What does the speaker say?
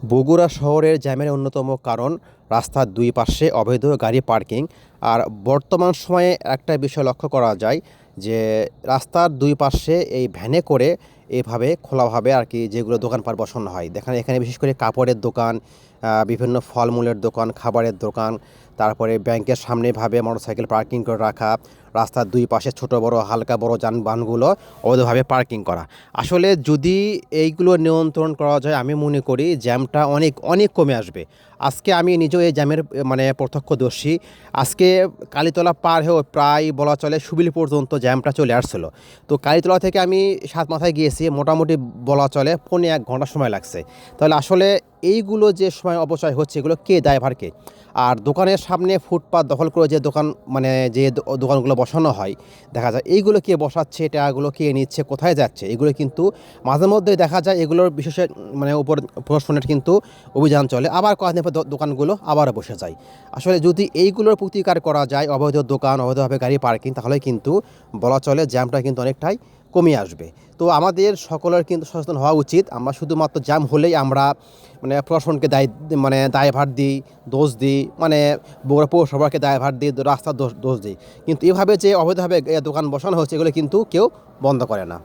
বগুড়া শহরের জ্যামের অন্যতম কারণ রাস্তার দুই পাশে অবৈধ গাড়ি পার্কিং। আর বর্তমান সময়ে একটা বিষয় লক্ষ্য করা যায় যে, রাস্তার দুই পাশে এই ভ্যানে করে এভাবে খোলাভাবে আর কি যেগুলো দোকানপাট বসানো হয়। দেখেন, এখানে বিশেষ করে কাপড়ের দোকান বিভিন্ন ফলমূলের দোকান, খাবারের দোকান, তারপরে ব্যাংকের সামনে ভাবে মোটরসাইকেল পার্কিং করে রাখা, রাস্তার দুই পাশে ছোট বড়, হালকা বড় যানবাহনগুলো অবৈধভাবে পার্কিং করা। আসলে যদি এইগুলো নিয়ন্ত্রণ করা যায়, আমি মনে করি জ্যামটা অনেক অনেক কমে আসবে। আজকে আমি নিজেও এই জ্যামের মানে প্রত্যক্ষদর্শী। আজকে কালীতলা পার হয়েও প্রায় বলা চলে সুবিল পর্যন্ত জ্যামটা চলে আসছিল। তো কালীতলা থেকে আমি সাত মাথায় গিয়েছি, মোটামুটি বলা চলে পৌনে এক ঘণ্টা সময় লাগছে। তাহলে আসলে এইগুলো যে সময় অপচয় হচ্ছে, এগুলো কে দায়ভার কে? আর দোকানের সামনে ফুটপাত দখল করে যে দোকান মানে যে দোকানগুলো বসানো হয়, দেখা যায় এইগুলো কে বসাচ্ছে টাকাগুলো কে নিচ্ছে, কোথায় যাচ্ছে? এগুলো কিন্তু মাঝে মধ্যে দেখা যায় এগুলোর বিশেষ মানে উপর প্রশাসনের কিন্তু অভিযান চলে। আবার কয়েকদিন দো- দোকানগুলো আবারও বসে যায়। আসলে যদি এইগুলোর প্রতিকার করা যায়, অবৈধ দোকান, অবৈধভাবে গাড়ি পার্কিং, তাহলে কিন্তু বলা চলে জ্যামটা কিন্তু অনেকটাই কমিয়ে আসবে। তো আমাদের সকলের কিন্তু সচেতন হওয়া উচিত। আমরা শুধুমাত্র জ্যাম হলেই আমরা মানে প্রশাসনকে দায় মানে দায়ভার দিই, দোষ দিই মানে বগুড়া পৌরসভাকে দায়ভার দিই, রাস্তার দোষ দোষ দিই। কিন্তু এভাবে যে অবৈধভাবে দোকান বসানো হচ্ছে, এগুলো কিন্তু কেউ বন্ধ করে না।